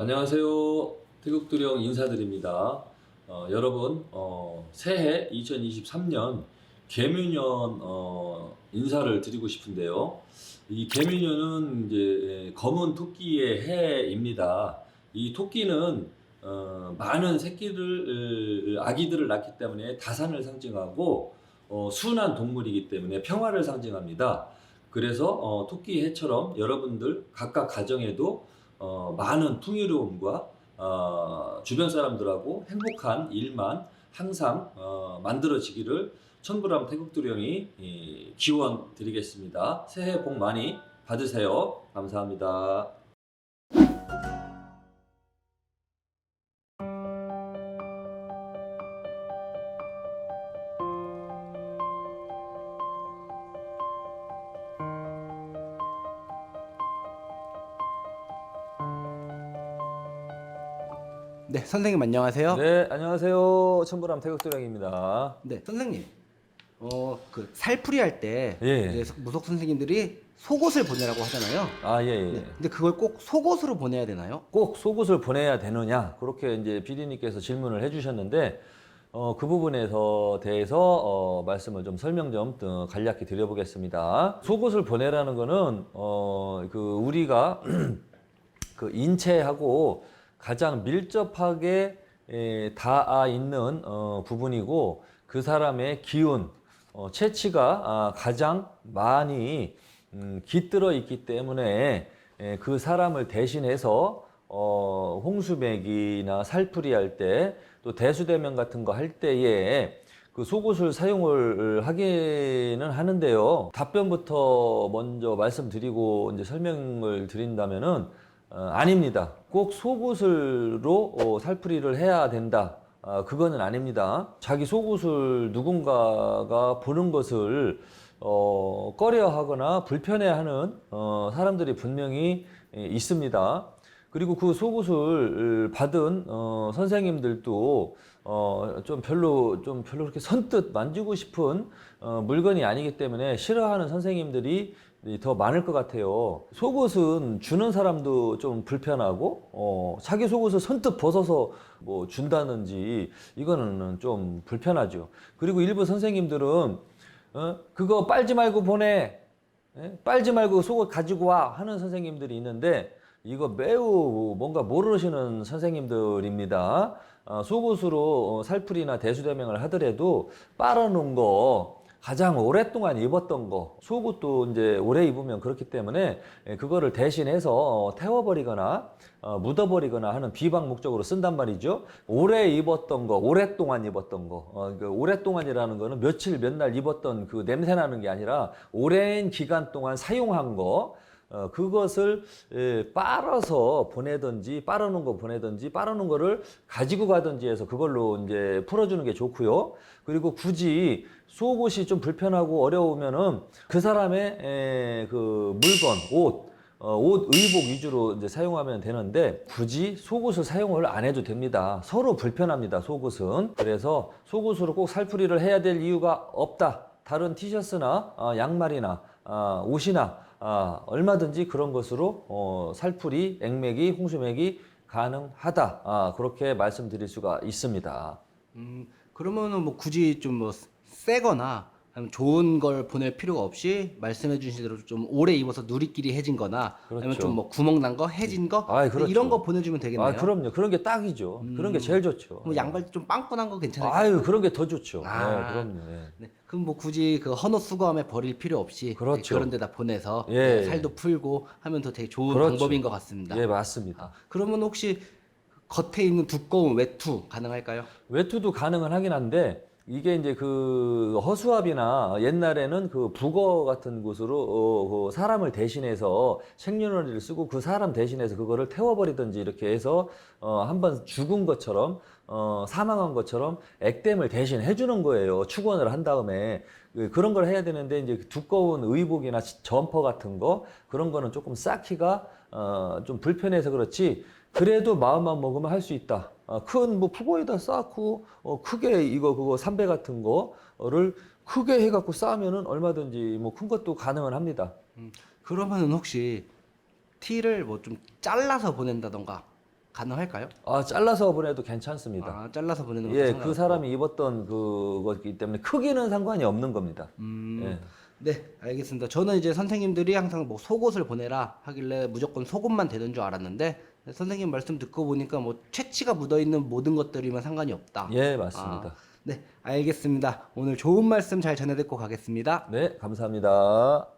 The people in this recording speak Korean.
안녕하세요. 태국두령 인사드립니다. 어, 여러분, 어, 새해 2023년 개묘년 어, 인사를 드리고 싶은데요. 이 개묘년은 이제 검은 토끼의 해입니다. 이 토끼는 어, 많은 새끼들, 어, 아기들을 낳기 때문에 다산을 상징하고 어, 순한 동물이기 때문에 평화를 상징합니다. 그래서 어, 토끼 해처럼 여러분들 각각 가정에도 어, 많은 풍요로움과 어, 주변 사람들하고 행복한 일만 항상 어, 만들어지기를 천부람 태국도령이 이, 기원 드리겠습니다. 새해 복 많이 받으세요. 감사합니다. 네, 선생님 안녕하세요. 네, 네, 안녕하세요. 천부람 태국도령입니다. 선생님. 어, 그 살풀이 할 때 예. 이제 무속 선생님들이 속옷을 보내라고 하잖아요. 아, 예, 예. 네, 근데 그걸 꼭 속옷으로 보내야 되나요? 꼭 속옷을 보내야 되느냐 그렇게 이제 비디님께서 질문을 해주셨는데 어, 그 부분에서 대해서 어, 말씀을 좀 설명 좀 어, 간략히 드려보겠습니다. 속옷을 보내라는 거는 어, 그 우리가 그 인체하고 가장 밀접하게 에, 닿아 있는 어, 부분이고 그 사람의 기운, 어, 체치가 아, 가장 많이 음, 깃들어 있기 때문에 에, 그 사람을 대신해서 어, 홍수맥이나 살풀이 할 때 또 대수대면 같은 거 할 때에 그 속옷을 사용을 하기는 하는데요. 답변부터 먼저 말씀드리고 이제 설명을 드린다면은 어, 아닙니다. 꼭 속옷으로 어, 살풀이를 해야 된다. 아, 그거는 아닙니다. 자기 속옷을 누군가가 보는 것을 어, 꺼려하거나 불편해하는 어, 사람들이 분명히 예, 있습니다. 그리고 그 속옷을 받은 어, 선생님들도 어, 좀 별로 좀 별로 그렇게 선뜻 만지고 싶은 어, 물건이 아니기 때문에 싫어하는 선생님들이 더 많을 것 같아요. 속옷은 주는 사람도 좀 불편하고 어, 자기 속옷을 선뜻 벗어서 뭐 준다든지 이거는 좀 불편하죠. 그리고 일부 선생님들은 어, 그거 빨지 말고 보내. 예? 빨지 말고 속옷 가지고 와 하는 선생님들이 있는데 이거 매우 뭔가 모르시는 선생님들입니다. 어, 속옷으로 어, 살풀이나 대수대명을 하더라도 빨아놓은 거 가장 오랫동안 입었던 거 속옷도 이제 오래 입으면 그렇기 때문에 예, 그거를 대신해서 어, 태워버리거나 어, 묻어버리거나 하는 비방 목적으로 쓴단 말이죠. 오래 입었던 거, 오랫동안 입었던 거. 어, 그 오랫동안이라는 거는 며칠, 몇 날 입었던 그 냄새 나는 게 아니라 오랜 기간 동안 사용한 거. 어, 그것을 에, 빨아서 보내든지 빨아놓은 거 보내든지 빨아놓은 거를 가지고 가든지 해서 그걸로 이제 풀어주는 게 좋고요. 그리고 굳이 속옷이 좀 불편하고 어려우면은 그 사람의 에, 그 물건, 옷, 어, 옷, 의복 위주로 이제 사용하면 되는데 굳이 속옷을 사용을 안 해도 됩니다. 서로 불편합니다. 속옷은. 그래서 속옷으로 꼭 살풀이를 해야 될 이유가 없다. 다른 티셔츠나 어, 양말이나 어, 옷이나 아, 얼마든지 그런 것으로 어, 살풀이, 액맥이, 홍수맥이 가능하다. 아, 그렇게 말씀드릴 수가 있습니다. 음, 그러면은 뭐 굳이 좀 뭐 세거나 좋은 걸 보낼 필요가 없이 말씀해 주신 대로 좀 오래 입어서 누리끼리 해진 거나 아니면 그렇죠. 좀뭐 구멍 난 거, 해진 거 아이, 그렇죠. 이런 거 보내주면 되겠네요. 아, 그럼요. 그런 게 딱이죠. 그런 게 제일 좋죠. 그럼 양발 좀 빵꾸난 거 괜찮아요? 아유, 그런 게 더 좋죠. 아. 네, 그럼요. 예. 네. 그럼 뭐 굳이 그 헌옷 수거함에 버릴 필요 없이 그렇죠. 그런 데다 보내서 예. 네, 살도 풀고 하면 더 되게 좋은 그렇죠. 방법인 것 같습니다. 예, 맞습니다. 아, 그러면 혹시 겉에 있는 두꺼운 외투 가능할까요? 외투도 가능은 하긴 한데 이게 이제 그 허수아비나 옛날에는 그 북어 같은 곳으로 어, 그 사람을 대신해서 생년월일을 쓰고 그 사람 대신해서 그거를 태워버리든지 이렇게 해서 어, 한번 죽은 것처럼 어, 사망한 것처럼 액땜을 대신 해주는 거예요. 축원을 한 다음에 그- 그런 걸 해야 되는데 이제 두꺼운 의복이나 점퍼 같은 거 그런 거는 조금 쌓기가 어, 좀 불편해서 그렇지 그래도 마음만 먹으면 할 수 있다. 어, 큰뭐 푸고에다 쌓고 어, 크게 이거 그거 삼배 같은 거를 크게 해갖고 쌓으면은 얼마든지 뭐 큰 것도 가능은 합니다. 그러면은 혹시 티를 뭐 좀 잘라서 보낸다던가 가능할까요? 아 잘라서 보내도 괜찮습니다. 아, 잘라서 보내는 것도 예, 상관없고. 그 사람이 입었던 그거기 때문에 크기는 상관이 없는 겁니다. 음, 예. 네, 알겠습니다. 저는 이제 선생님들이 항상 뭐 속옷을 보내라 하길래 무조건 속옷만 되는 줄 알았는데 선생님 말씀 듣고 보니까 뭐 채취가 묻어 있는 모든 것들이면 상관이 없다. 예, 맞습니다. 아, 네, 알겠습니다. 오늘 좋은 말씀 잘 전해 듣고 가겠습니다. 네, 감사합니다.